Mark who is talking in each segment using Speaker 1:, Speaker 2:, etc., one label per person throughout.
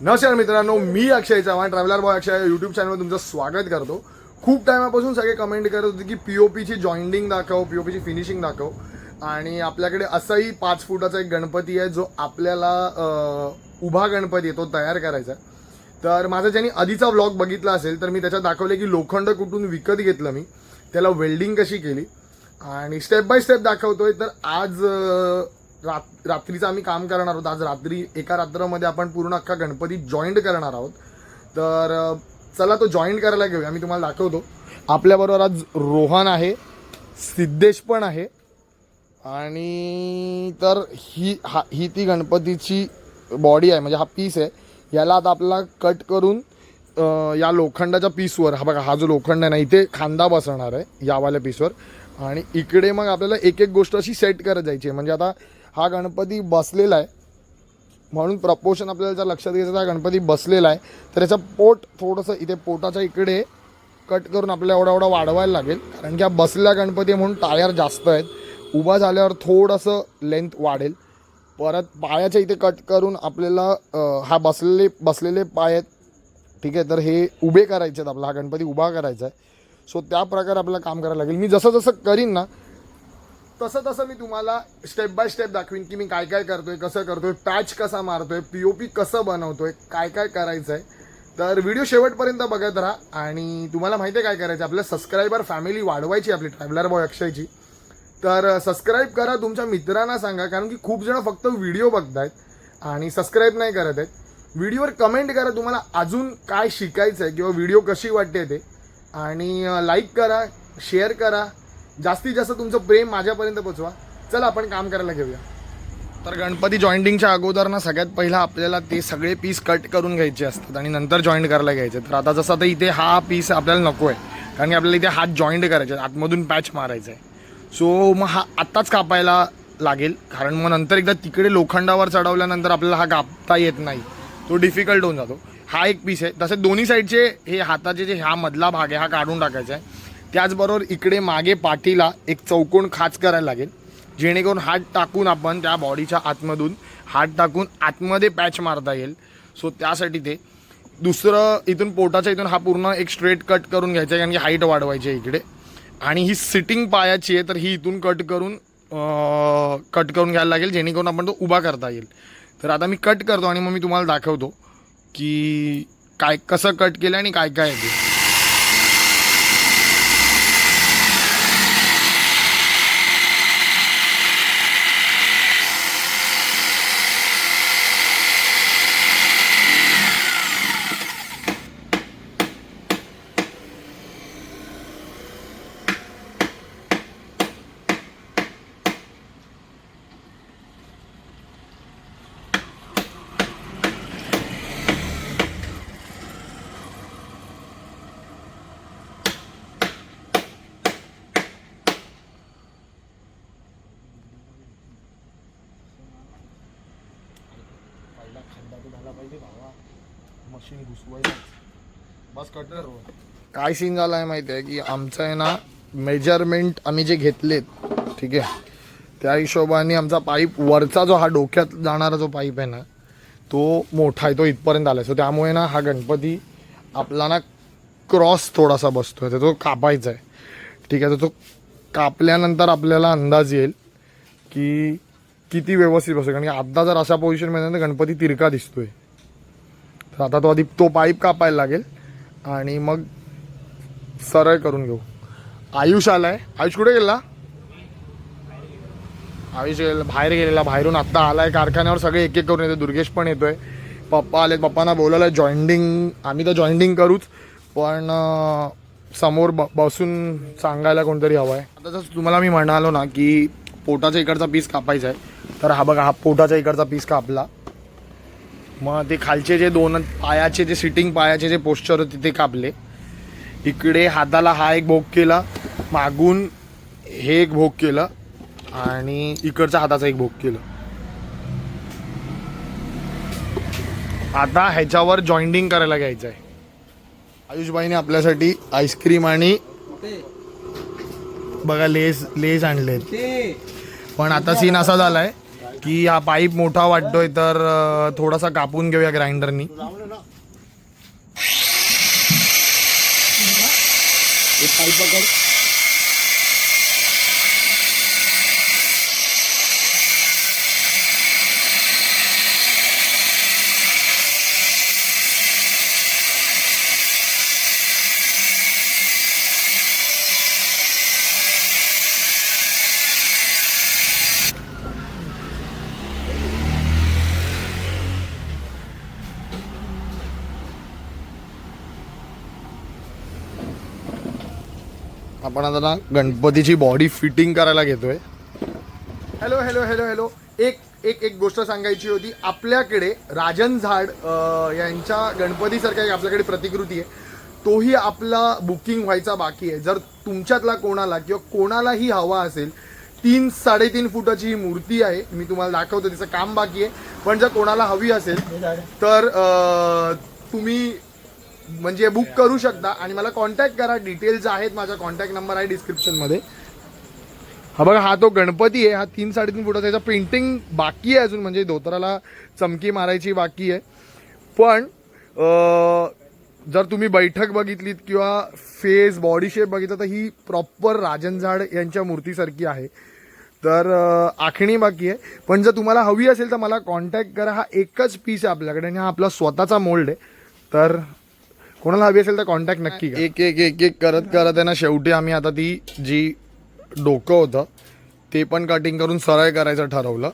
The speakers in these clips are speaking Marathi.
Speaker 1: नमस्कार मित्रांनो मी Akshay Chavan traveller boy Akshay. YouTube चॅनलवर तुमचं स्वागत करतो. खूप टायमापासून सगळे कमेंट करत होते की पीओपीची जॉईंटिंग दाखव पीओपीची फिनिशिंग दाखव. आणि आपल्याकडे असाही पाच फुटाचा एक गणपती आहे जो आपल्याला उभा गणपती आहे तो तयार करायचा आहे. तर माझा ज्यांनी आधीचा व्लॉग बघितला असेल तर मी त्याच्यात दाखवले की लोखंड कुठून विकत घेतलं मी. त्याला वेल्डिंग कशी केली. आणि स्टेप बाय स्टेप दाखवतोय. तर आज रात रात्रीचं आम्ही काम करणार आहोत. आज रात्री एका रात्रमध्ये आपण पूर्ण अख्खा गणपती जॉईंट करणार आहोत. तर चला तो जॉईंट करायला घेऊया. मी तुम्हाला दाखवतो. आपल्याबरोबर आज रोहन आहे सिद्धेश पण आहे. आणि तर ही हा ही ती गणपतीची बॉडी आहे. म्हणजे हा पीस आहे. याला आता आपल्याला कट करून या लोखंडाच्या पीसवर हा बघा हा जो लोखंड आहे ना इथे खांदा बसणार आहे यावाल्या पीसवर आणि इकडे मग आपल्याला एक एक गोष्ट अशी सेट करत जायची आहे. म्हणजे आता हा गणपती बसलेला आहे. म्हणून प्रपोशन आपल्याला जर लक्षात घ्यायचं हा गणपती बसलेला आहे. तर याचं पोट थोडंसं इथे पोटाच्या इकडे कट करून आपल्याला एवढा एवढा वाढवायला लागेल. कारण की हा बसलेला गणपती म्हणून टायर जास्त आहेत. उभा झाल्यावर थोडंसं लेंथ वाढेल. परत पायाच्या इथे कट करून आपल्याला हा बसलेले बसलेले पाय आहेत. ठीक आहे तर हे उभे करायचे आहेत आपला हा गणपती उभा करायचा आहे. सो त्या प्रकारे आपल्याला काम करायला लागेल. मी जसं जसं करीन ना तसं तसं मी तुम्हाला स्टेप बाय स्टेप दाखवीन की मी काय काय करतोय कसं करतोय पॅच कसा मारतोय पीओपी कसं बनवतोय काय काय करायचं आहे तर व्हिडिओ शेवटपर्यंत बघत राहा आणि तुम्हाला माहिती आहे काय करायचं आपल्या सबस्क्रायबर फॅमिली वाढवायची आपली ट्रॅव्हलर बॉय अक्षयची. तर सबस्क्राईब करा तुमच्या मित्रांना सांगा कारण की खूप जण फक्त व्हिडिओ बघतायत आणि सबस्क्राईब नाही करत आहेत. व्हिडिओवर कमेंट करा तुम्हाला अजून काय शिकायचं आहे किंवा व्हिडिओ कशी वाटते ते. आणि लाईक करा शेअर करा. जास्तीत जास्त तुमचं प्रेम माझ्यापर्यंत पोचवा. चला आपण काम करायला घेऊया. तर गणपती जॉईंटिंगच्या अगोदर ना सगळ्यात पहिला आपल्याला ते सगळे पीस कट करून घ्यायचे असतात आणि नंतर जॉईंट करायला घ्यायचे. तर आता जसं आता इथे हा पीस आपल्याला नको आहे कारण की आपल्याला इथे हात जॉईंट करायचे आहेत, आतमधून पॅच मारायचा आहे सो मग हा आत्ताच कापायला लागेल कारण मग नंतर एकदा तिकडे लोखंडावर चढवल्यानंतर आपल्याला हा कापता येत नाही. तो डिफिकल्ट होऊन जातो. हा एक पीस आहे. तसे दोन्ही साईडचे हे हाताचे जे हा मधला भाग आहे हा काढून टाकायचा आहे. त्याचबरोबर इकडे मागे पाठीला एक चौकोन खाच करायला लागेल. जेणेकरून हात टाकून आपण त्या बॉडीच्या आतमधून हात टाकून आतमध्ये पॅच मारता येईल. सो त्यासाठी ते. दुसरं इथून पोटाच्या इथून हा पूर्ण एक स्ट्रेट कट करून घ्यायचा आहे कारण की हाईट वाढवायची आहे इकडे. आणि ही सिटिंग पायाची आहे तर ही इथून कट करून कट करून घ्यायला लागेल जेणेकरून आपण तो उभा करता येईल. तर आता मी कट करतो आणि मग मी तुम्हाला दाखवतो की काय कसं कट केलं आणि काय काय येते काय सीन झाला आहे माहिती आहे की आमचं आहे ना मेजरमेंट आम्ही जे घेतलेत ठीक आहे त्या हिशोबाने आमचा पाईप वरचा जो हा डोक्यात जाणारा जो पाईप आहे ना तो मोठा आहे तो इथपर्यंत आला आहे सो त्यामुळे ना हा गणपती आपला ना क्रॉस थोडासा बसतो तर तो कापायचा आहे. ठीक आहे तर तो कापल्यानंतर आपल्याला अंदाज येईल की किती व्यवस्थित बसतो कारण की आता जर अशा पोझिशनमध्ये ना गणपती तिरका दिसतोय. तर आता तो आधी तो पाईप कापायला लागेल आणि मग सरळ करून घेऊ. आयुष आलाय. आयुष कुठे गेला? आयुष गेला बाहेर गेलेला बाहेरून आत्ता आलाय. कारखान्यावर सगळे एक एक करून येते दुर्गेश पण येतोय. पप्पा आलेत. पप्पांना बोलायला जॉईंटिंग आम्ही तर जॉईंटिंग करूच. पण समोर ब बसून सांगायला कोणतरी हवं आहे आता जसं तुम्हाला मी म्हणालो ना की पोटाच्या इकडचा पीस कापायचा आहे तर हा बघा हा पोटाच्या इकडचा पीस कापला. मग ते खालचे जे दोन पायाचे जे सिटिंग पायाचे जे पोस्चर होते ते कापले. इकडे हाताला हा एक भोग केला मागून हे एक भोग केलं आणि इकडच्या हाताचा एक भोग केलं. आता ह्याच्यावर जॉईंटिंग करायला घ्यायचं आहे आयुषबाईने आपल्यासाठी आईस्क्रीम आणि बघा लेस लेस आणलेत. पण आता सीन असा झालाय की हा पाईप मोठा वाटतोय तर थोडासा कापून घेऊया ग्राइंडरनी हे पाईप आपण आता ना गणपतीची बॉडी फिटिंग करायला घेतोय. हॅलो हॅलो हॅलो हॅलो एक एक एक गोष्ट सांगायची होती. आपल्याकडे राजन झाड यांच्या गणपतीसारख्या एक आपल्याकडे प्रतिकृती आहे. तोही आपला बुकिंग व्हायचा बाकी आहे. जर तुमच्यातला कोणाला किंवा कोणालाही हवा असेल तीन साडेतीन फुटाची ही मूर्ती आहे. मी तुम्हाला दाखवतो तिचं काम बाकी आहे. पण जर कोणाला हवी असेल तर तुम्ही म्हणजे बुक करू शकता. आणि मला कॉन्टॅक्ट करा. डिटेल्स आहेत. माझा कॉन्टॅक्ट नंबर आहे डिस्क्रिप्शनमध्ये हा बघा हा तो गणपती आहे. हा तीन साडेतीन फुटाचा त्याचा पेंटिंग बाकी आहे अजून. म्हणजे धोतराला चमकी मारायची बाकी आहे. पण जर तुम्ही बैठक बघितलीत किंवा फेस बॉडी शेप बघितलं तर ही प्रॉपर राजन झाड यांच्या मूर्तीसारखी आहे. तर आखणी बाकी आहे. पण जर तुम्हाला हवी असेल तर मला कॉन्टॅक्ट करा. हा एकच पीस आहे आपल्याकडे. आणि हा आपला स्वतःचा मोल्ड आहे. तर कोणाला हवी असेल तर कॉन्टॅक्ट नक्की करा. एक एक एक एक करत करत आहे ना शेवटी आम्ही आता ती जी डोकं होतं ते पण कटिंग करून सरळ करायचं ठरवलं.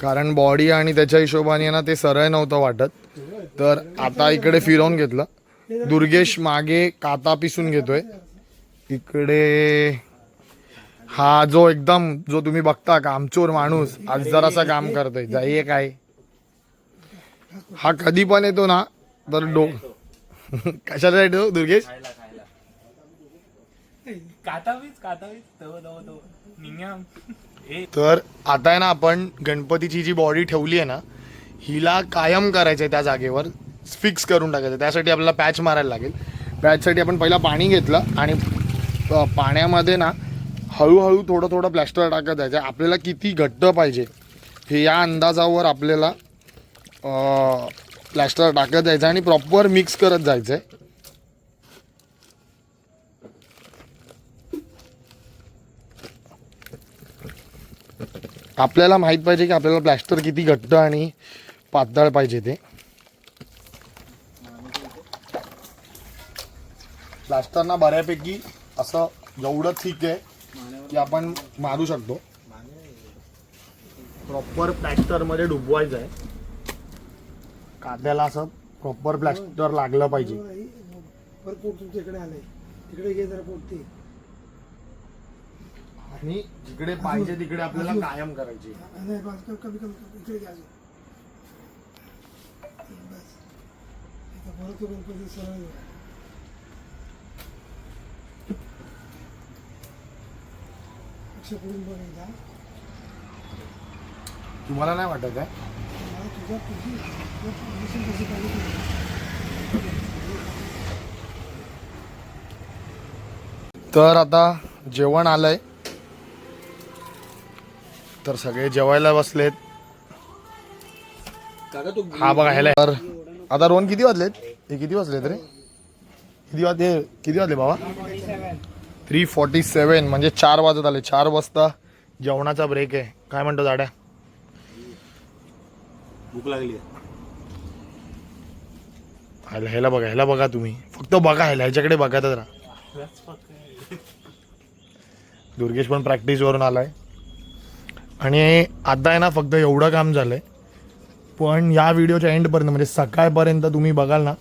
Speaker 1: कारण बॉडी आणि त्याच्या हिशोबाने ना ते सरळ नव्हतं वाटत. तर आता इकडे फिरवून घेतलं. दुर्गेश मागे काता पिसून घेतोय. इकडे हा जो एकदम जो तुम्ही बघता कामचोर माणूस आज जरासा काम करतोय. जाईये काय हा कधी पण येतो ना तर डो कशाला येतो दुर्गेश?
Speaker 2: कातावीच कातावीच तव तव तव. निंग्याम ए
Speaker 1: तर आता आहे ना आपण गणपतीची जी बॉडी ठेवली आहे ना हिला कायम करायचं आहे त्या जागेवर फिक्स करून टाकायचं त्यासाठी आपल्याला पॅच मारायला लागेल. पॅचसाठी आपण पहिला पाणी घेतलं आणि पाण्यामध्ये ना हळूहळू थोडं थोडं प्लॅस्टर टाकत जायचं आपल्याला किती घट्ट पाहिजे हे या अंदाजावर आपल्याला प्लॅस्टर टाकत जायचं आणि प्रॉपर मिक्स करत जायचं आहे आपल्याला माहीत पाहिजे की आपल्याला प्लॅस्टर किती घट्ट आणि पातळ पाहिजे ते. प्लॅस्टरना बऱ्यापैकी असं जेवढं ठीक आहे की आपण मारू शकतो. प्रॉपर प्लॅस्टरमध्ये डुबवायचं आहे. कांद्याला असं प्रॉपर प्लॅस्टर लागलं पाहिजे.
Speaker 3: परत पोट तुमच्या इकडे आलंय. तिकडे घे जरा पोट ते
Speaker 1: आणि जिकडे पाहिजे तिकडे आपल्याला कायम करायची.
Speaker 3: नाही बस कमी कमी कमी इकडे घ्या अजून. बस. आता परत तो गणपती सरळ झाला. लक्ष पुढून बघ एकदा
Speaker 1: तुम्हाला नाही वाटत आहे तर आता जेवण आलंय. तर सगळे जेवायला बसलेत. हा बघा ह्याला तर आता रोन किती वाजलेत? हे किती वाजलेत रे? किती वाजले किती वाजले बाबा? थ्री फॉर्टी सेवन म्हणजे चार वाजत आले. चार वाजता जेवणाचा ब्रेक आहे. काय म्हणतो दाड्या?
Speaker 2: भूक लागली
Speaker 1: ह्याला ह्याला बघा ह्याला बघा तुम्ही. फक्त बघा ह्याला ह्याच्याकडे बघा तर दुर्गेश पण प्रॅक्टिसवरून आलाय. आणि आता आहे ना फक्त एवढं काम झालंय. पण या व्हिडिओच्या एंडपर्यंत म्हणजे सकाळपर्यंत तुम्ही बघाल ना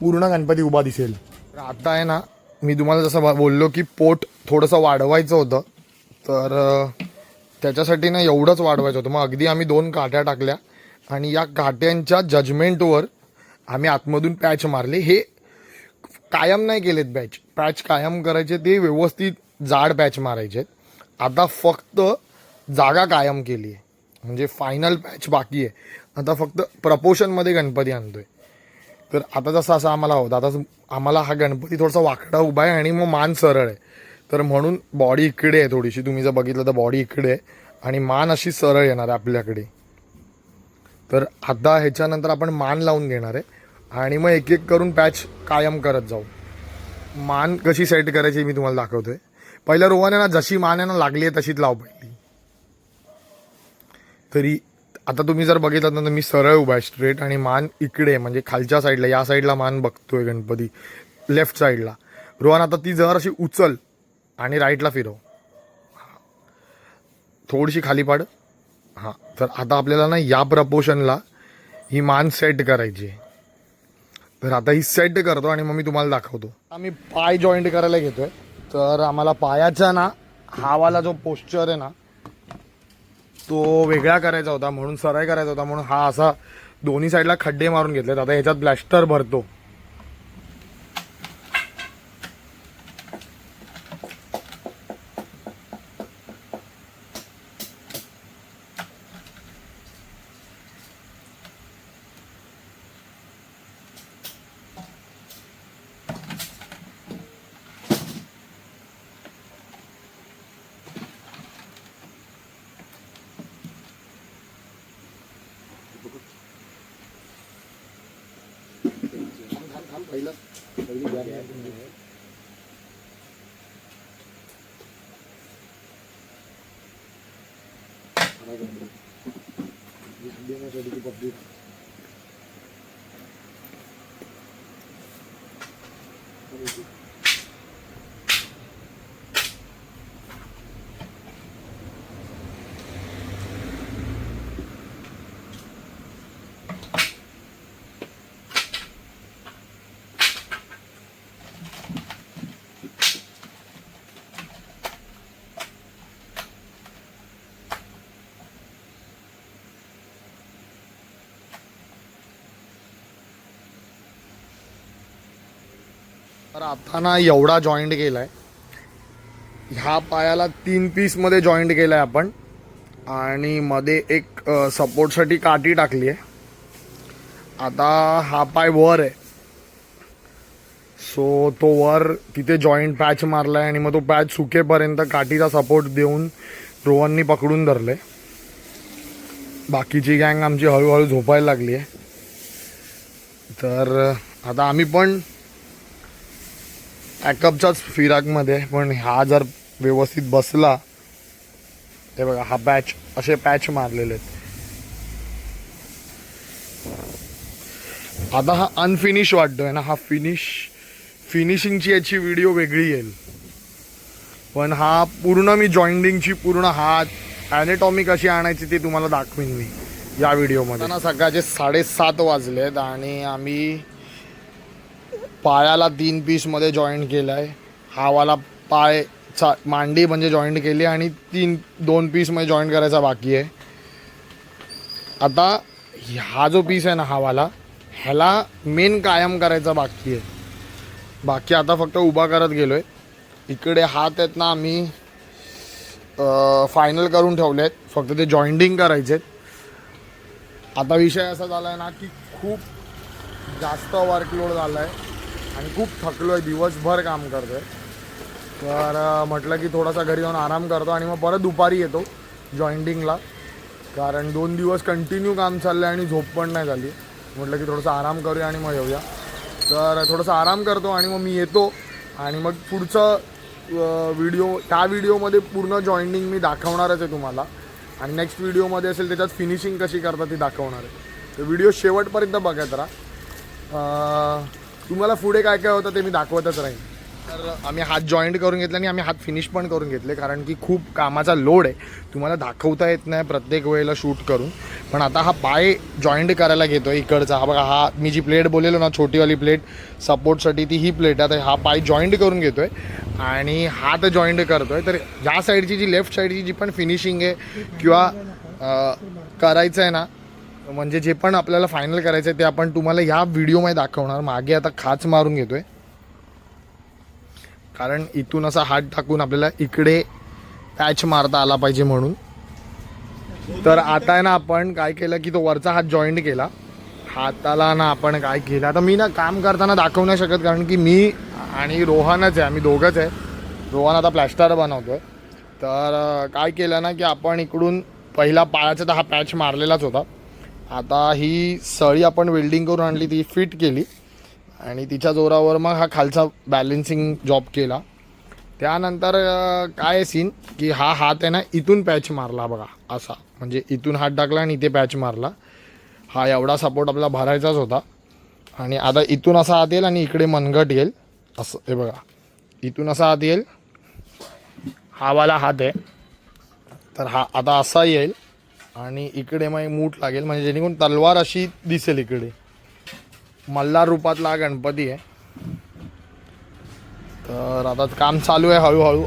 Speaker 1: पूर्ण गणपती उभा दिसेल. तर आता आहे ना मी तुम्हाला जसं बोललो की पोट थोडंसं वाढवायचं होतं. तर अं, त्याच्यासाठी ना एवढंच वाढवायचं होतं. मग अगदी आम्ही दोन काट्या टाकल्या. आणि या काट्यांच्या जजमेंटवर आम्ही आतमधून पॅच मारले. हे कायम नाही केलेत पॅच पॅच कायम करायचे ते व्यवस्थित जाड पॅच मारायचे आता फक्त जागा कायम केली आहे म्हणजे फायनल पॅच बाकी आहे. आता फक्त प्रपोशनमध्ये गणपती आणतोय. तर आता जसं असं आम्हाला होतं. आता आम्हाला हा गणपती थोडासा वाकडा उभा आहे आणि मग मान सरळ आहे. तर म्हणून बॉडी इकडे आहे थोडीशी. तुम्ही जर बघितलं तर बॉडी इकडे आहे. आणि मान अशी सरळ येणार आहे आपल्याकडे. तर आता ह्याच्यानंतर आपण मान लावून घेणार आहे. आणि मग एक एक करून पॅच कायम करत जाऊ. मान कशी सेट करायची मी तुम्हाला दाखवतोय. पहिल्या रोवाने ना जशी मान आहे ना लागली आहे तशीच लाव पहिली. तरी आता तुम्ही जर बघितलं ना तर मी सरळ उभा आहे स्ट्रेट आणि मान इकडे म्हणजे खालच्या साईडला या साईडला मान बघतोय गणपती. लेफ्ट साईडला रोहन आता ती जर अशी उचल आणि राईटला फिरव. थोडीशी खाली पाड. हां. तर आता आपल्याला ना या प्रपोशनला ही मान सेट करायची आहे. तर आता ही सेट करतो आणि मग मी तुम्हाला दाखवतो. आम्ही पाय जॉईंट करायला घेतोय. तर आम्हाला पायाचा ना हावाला जो पोश्चर आहे ना तो वेगळा करायचा होता. म्हणून सराय करायचा होता. म्हणून हा असा दोन्ही साईडला खड्डे मारून घेतलेत. आता ह्याच्यात ब्लॅस्टर भरतो. dia masih di kupak dia तर आता ना एवढा जॉईंट केलाय. ह्या पायाला तीन पीसमध्ये जॉईंट केलाय आपण. आणि मध्ये एक सपोर्टसाठी काठी टाकली आहे. आता हा पाय वर आहे. सो तो वर तिथे जॉईंट पॅच मारलाय आणि मग तो पॅच सुकेपर्यंत काठीचा सपोर्ट देऊन रोहननी पकडून धरले बाकीची गँग आमची हळूहळू झोपायला लागली आहे. तर आता आम्ही पण पॅकअपच्याच फिराकमध्ये पण हा जर व्यवस्थित बसला ते बघा हा पॅच असे पॅच मारलेले आहेत. आता हा अनफिनिश वाटतोय ना हा फिनिश फिनिशिंगची याची व्हिडिओ वेगळी येईल. पण हा पूर्ण मी जॉईंडिंगची पूर्ण हात ॲनेटॉमी कशी आणायची ते तुम्हाला दाखवीन मी या व्हिडिओमध्ये ना सकाळचे साडेसात वाजलेत आणि आम्ही पायाला तीन पीसमध्ये जॉईंट केलं आहे हावाला पाय चा मांडी म्हणजे जॉईंट केली आणि तीन दोन पीसमध्ये जॉईंट करायचा बाकी आहे. आता हा जो पीस आहे ना हावाला ह्याला मेन कायम करायचा बाकी आहे. बाकी आता फक्त उभा करत गेलो आहे इकडे हात आहेत ना आम्ही फायनल करून ठेवले आहेत फक्त ते जॉईंटिंग करायचे आहेत आता विषय असा झाला आहे ना की खूप जास्त वर्कलोड झाला आहे आणि खूप थकलो आहे दिवसभर काम करतो आहे तर म्हटलं की थोडासा घरी जाऊन आराम करतो आणि मग परत दुपारी येतो जॉईंटिंगला कारण दोन दिवस कंटिन्यू काम चाललं आहे आणि झोप पण नाही झाली. म्हटलं की थोडंसं आराम करूया आणि मग येऊया. तर थोडंसं आराम करतो आणि मग मी येतो आणि मग पुढचं व्हिडिओ त्या व्हिडिओमध्ये पूर्ण जॉईंटिंग मी दाखवणारच आहे तुम्हाला. आणि नेक्स्ट व्हिडिओमध्ये असेल त्याच्यात फिनिशिंग कशी करतात ती दाखवणार आहे. तर व्हिडिओ शेवटपर्यंत बघत राहा. तुम्हाला पुढे काय काय होतं ते मी दाखवतच राहीन. तर आम्ही हात जॉईंट करून घेतले आणि आम्ही हात फिनिश पण करून घेतले कारण की खूप कामाचा लोड आहे. तुम्हाला दाखवता येत नाही प्रत्येक वेळेला शूट करून. पण आता हा पाय जॉईंट करायला घेतो इकडचा. हा बघा हा मी जी प्लेट बोललेलो ना छोटीवाली प्लेट सपोर्टसाठी ती ही प्लेट आहे. तर हा पाय जॉईंट करून घेतो आहे आणि हात जॉईंट करतो आहे तर ह्या साईडची जी लेफ्ट साईडची जी पण फिनिशिंग आहे किंवा करायचं आहे ना म्हणजे जे पण आपल्याला फायनल करायचं आहे ते आपण तुम्हाला ह्या व्हिडिओमध्ये दाखवणार. मागे आता खाच मारून घेतो आहे कारण इथून असा हात टाकून आपल्याला इकडे पॅच मारता आला पाहिजे म्हणून. तर आता आहे ना आपण काय केलं की तो वरचा हात जॉईंट केला. हाताला ना आपण काय केलं? आता मी ना काम करताना दाखवू नाही शकत कारण की मी आणि रोहनच आहे. आम्ही दोघंच आहे. रोहन आता प्लॅस्टर बनवतोय. तर काय केलं ना की आपण इकडून पहिला पायाचा तर हा पॅच मारलेलाच होता. आता ही सळी आपण वेल्डिंग करून आणली ती फिट केली. आणि तिच्या जोरावर मग हा खालचा बॅलेन्सिंग जॉब केला. त्यानंतर काय सीन की हा हात आहे ना इथून पॅच मारला बघा असा. म्हणजे इथून हात टाकला आणि इथे पॅच मारला. हा एवढा सपोर्ट आपला भरायचाच होता. आणि आता इथून असा हात येईल आणि इकडे मनगट येईल. असं हे बघा. इथून असा हात येईल. हावाला हात आहे. तर हा आता असा येईल. आणि इकडे मग मूठ लागेल म्हणजे जेणेकरून तलवार अशी दिसेल इकडे. मल्हार रूपातला हा गणपती आहे. तर आता काम चालू आहे हळूहळू.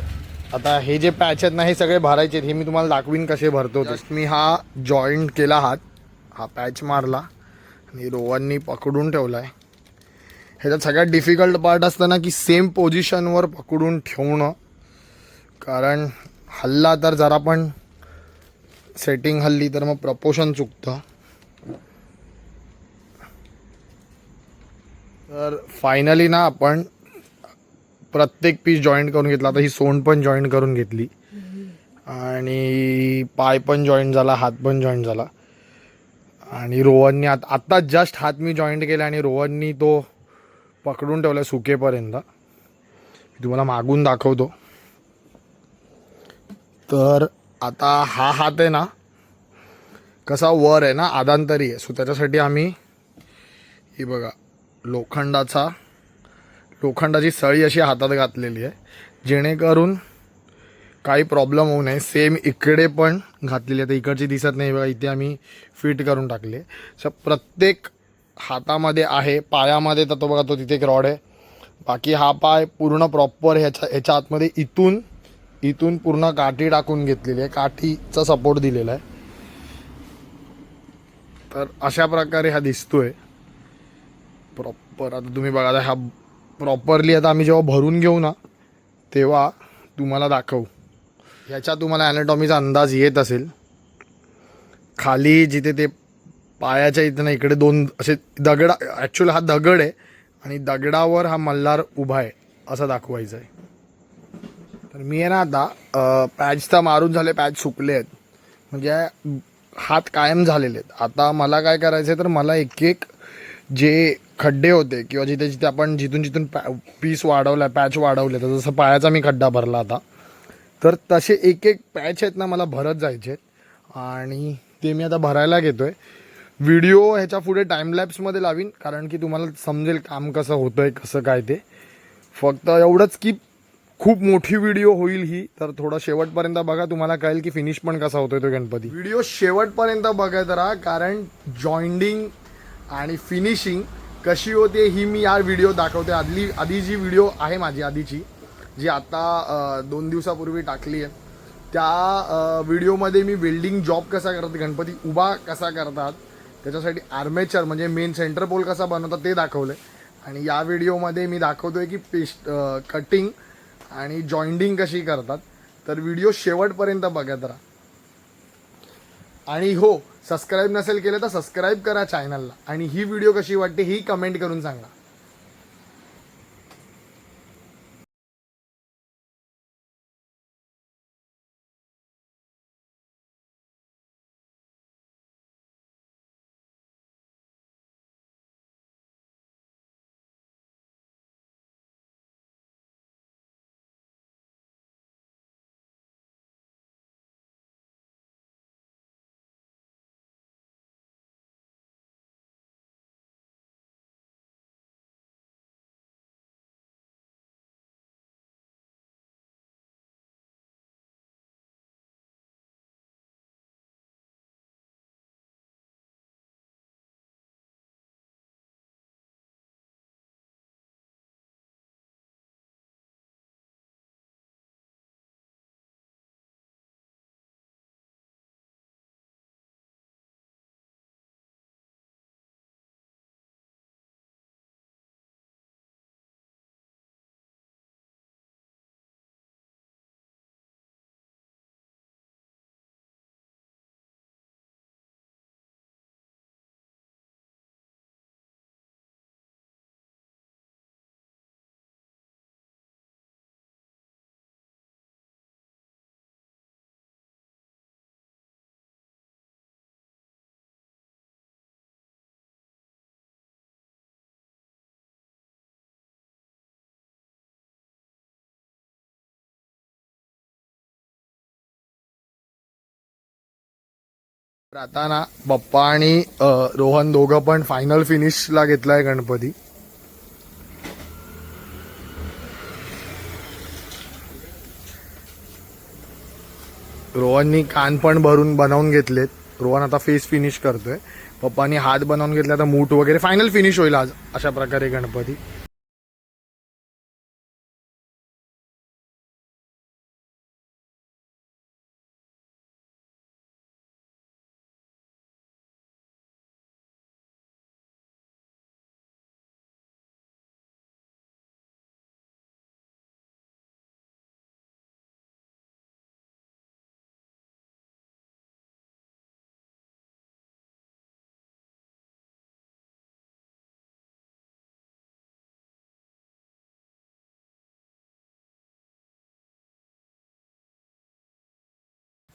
Speaker 1: आता हे जे पॅच आहेत ना हे सगळे भरायचे आहेत. हे मी तुम्हाला दाखवीन कसे भरतो मी हा जॉईंट केला हात. हा पॅच मारला. आणि रोवांनी पकडून ठेवला आहे ह्याच्यात सगळ्यात डिफिकल्ट पार्ट असतं ना की सेम पोझिशनवर पकडून ठेवणं. कारण हल्ला तर जरा पण सेटिंग हल्ली तर मग प्रपोशन चुकतं. तर फायनली ना आपण प्रत्येक पीस जॉईंट करून घेतला. आता ही सोंड पण जॉईंट करून घेतली. आणि पाय पण जॉईंट झाला हात पण जॉईंट झाला. आणि रोहननी आता आत्ता जस्ट हात मी जॉईंट केला आणि रोहननी तो पकडून ठेवला सुकेपर्यंत. तुम्हाला मागून दाखवतो. तर आता हा हात आहे ना कसा वर आहे ना आदांतरी आहे. सो त्याच्यासाठी आम्ही ही बघा लोखंडाचा लोखंडाची सळी अशी हातात घातलेली आहे. जेणेकरून काही प्रॉब्लेम होऊ नये. सेम इकडे पण घातलेली आहे. तर इकडची दिसत नाही बघा इथे आम्ही फिट करून टाकले सो प्रत्येक हातामध्ये आहे पायामध्ये तर तो बघा तो तिथे एक रॉड आहे. बाकी हा पाय पूर्ण प्रॉपर ह्याच्या ह्याच्या आतमध्ये इथून इथून पूर्ण काठी टाकून घेतलेली आहे. काठीचा सपोर्ट दिलेला आहे. तर अशा प्रकारे हा दिसतोय. प्रॉपर आता तुम्ही बघा हा प्रॉपरली आता आम्ही जेव्हा भरून घेऊ ना तेव्हा तुम्हाला दाखवू. याच्या तुम्हाला ॲनाटॉमीचा अंदाज येत असेल. खाली जिथे ते पायाच्या इथं इकडे दोन असे दगड ॲक्च्युअल हा दगड आहे आणि दगडावर हा मल्हार उभा आहे असं दाखवायचं आहे तर मी आहे ना आता पॅच तर मारून झाले पॅच सुकले आहेत. म्हणजे हात कायम झालेले आहेत. आता मला काय करायचं आहे तर मला एक एक जे खड्डे होते किंवा जिथे जिथे आपण जिथून जिथून पॅ पीस वाढवला पॅच वाढवले तर जसं पायाचा मी खड्डा भरला आता तर तसे एक एक पॅच आहेत ना मला भरत जायचे आहेत. आणि ते मी आता भरायला घेतो आहे व्हिडिओ ह्याच्या पुढे टाईमलॅप्समध्ये लावीन कारण की तुम्हाला समजेल काम कसं होतं आहे कसं काय ते. फक्त एवढंच की खूप मोठी व्हिडिओ होईल ही. तर थोडं शेवटपर्यंत बघा तुम्हाला कळेल की फिनिश पण कसा होतोय तो गणपती. व्हिडिओ शेवटपर्यंत बघत राहा कारण जॉईंडिंग आणि फिनिशिंग कशी होते ही मी या व्हिडिओ दाखवते. आदली आधी जी व्हिडिओ आहे माझी आधीची जी आता दोन दिवसापूर्वी टाकली आहे त्या व्हिडिओमध्ये मी वेल्डिंग जॉब कसा करतात गणपती उभा कसा करतात त्याच्यासाठी आर्मेचर म्हणजे मेन सेंटर पोल कसा बनवतात ते दाखवलं आणि या व्हिडिओमध्ये मी दाखवतोय की पेस्ट कटिंग आणि जॉईंडिंग कशी करतात तर व्हिडिओ शेवटपर्यंत बघत राहा. आणि हो सबस्क्राईब नसेल केलं तर सबस्क्राईब करा चॅनलला आणि ही व्हिडिओ कशी वाटते ही कमेंट करून सांगा. तर आता ना पप्पा आणि रोहन दोघं पण फायनल फिनिशला घेतलाय गणपती. रोहननी कान पण भरून बनवून घेतलेत. रोहन आता फेस फिनिश करतोय. पप्पानी हात बनवून घेतले आता मूठ वगैरे फायनल फिनिश होईल आज अशा प्रकारे Ganpati.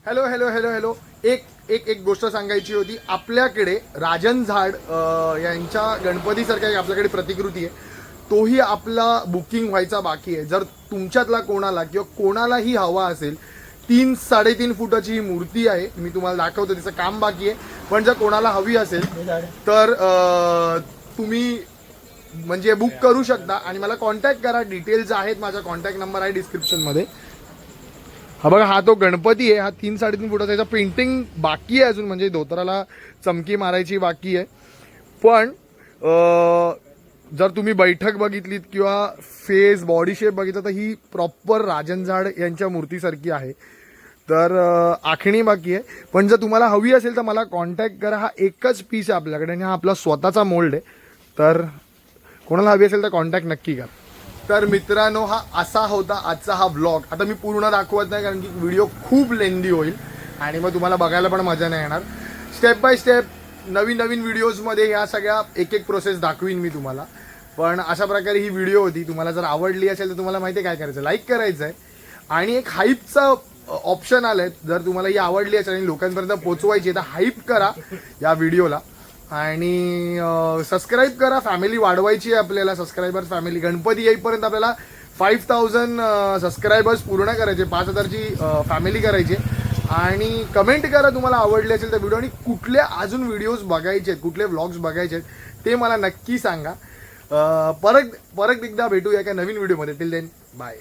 Speaker 1: Hello hello hello hello एक एक एक गोष्ट सांगायची होती. आपल्याकडे राजन झाड यांच्या गणपतीसारख्या एक आपल्याकडे प्रतिकृती आहे. तोही आपला बुकिंग व्हायचा बाकी आहे. जर तुमच्यातला कोणाला किंवा कोणालाही हवा असेल तीन साडेतीन फुटाची ही मूर्ती आहे. मी तुम्हाला दाखवतो तिचं काम बाकी आहे. पण जर कोणाला हवी असेल तर तुम्ही म्हणजे बुक करू शकता. आणि मला कॉन्टॅक्ट करा. डिटेल्स आहेत माझा कॉन्टॅक्ट नंबर आहे डिस्क्रिप्शनमध्ये हा बघा हा तो गणपती आहे हा तीन साडेतीन फुटाचा याचा पेंटिंग बाकी आहे अजून म्हणजे धोतराला चमकी मारायची बाकी आहे. पण जर तुम्ही बैठक बघितलीत किंवा फेस बॉडी शेप बघितलं तर ही प्रॉपर राजन झाड यांच्या मूर्तीसारखी आहे. तर आखणी बाकी आहे. पण जर तुम्हाला हवी असेल तर मला कॉन्टॅक्ट करा. हा एकच पीस आहे आपल्याकडे आणि हा आपला स्वतःचा मोल्ड आहे. तर कोणाला हवी असेल तर कॉन्टॅक्ट नक्की करा. तर मित्रांनो हा असा होता आजचा हा ब्लॉग आता मी पूर्ण दाखवत नाही कारण की व्हिडिओ खूप लेंदी होईल आणि मग तुम्हाला बघायला पण मजा नाही येणार. स्टेप बाय स्टेप नवीन नवीन व्हिडिओजमध्ये या सगळ्या एक एक प्रोसेस दाखवीन मी तुम्हाला. पण अशा प्रकारे ही व्हिडिओ होती. तुम्हाला जर आवडली असेल तर तुम्हाला माहिती आहे काय करायचं लाईक करायचं आहे आणि एक हाईपचा ऑप्शन आलं आहे जर तुम्हाला ही आवडली असेल आणि लोकांपर्यंत पोचवायची आहे तर हाईप करा या व्हिडिओला आणि सबस्क्राईब करा. फॅमिली वाढवायची आहे आपल्याला. सबस्क्रायबर फॅमिली गणपती येईपर्यंत आपल्याला फाईव्ह थाउजंड सबस्क्रायबर्स पूर्ण करायचे. पाच हजारची फॅमिली करायची. आहे. आणि कमेंट करा तुम्हाला आवडले असेल तर व्हिडिओ आणि कुठले अजून व्हिडिओज बघायचे आहेत कुठले व्लॉग्स बघायचे आहेत ते मला नक्की सांगा. परत परत एकदा भेटूया एका नवीन व्हिडिओमध्ये टिल देन बाय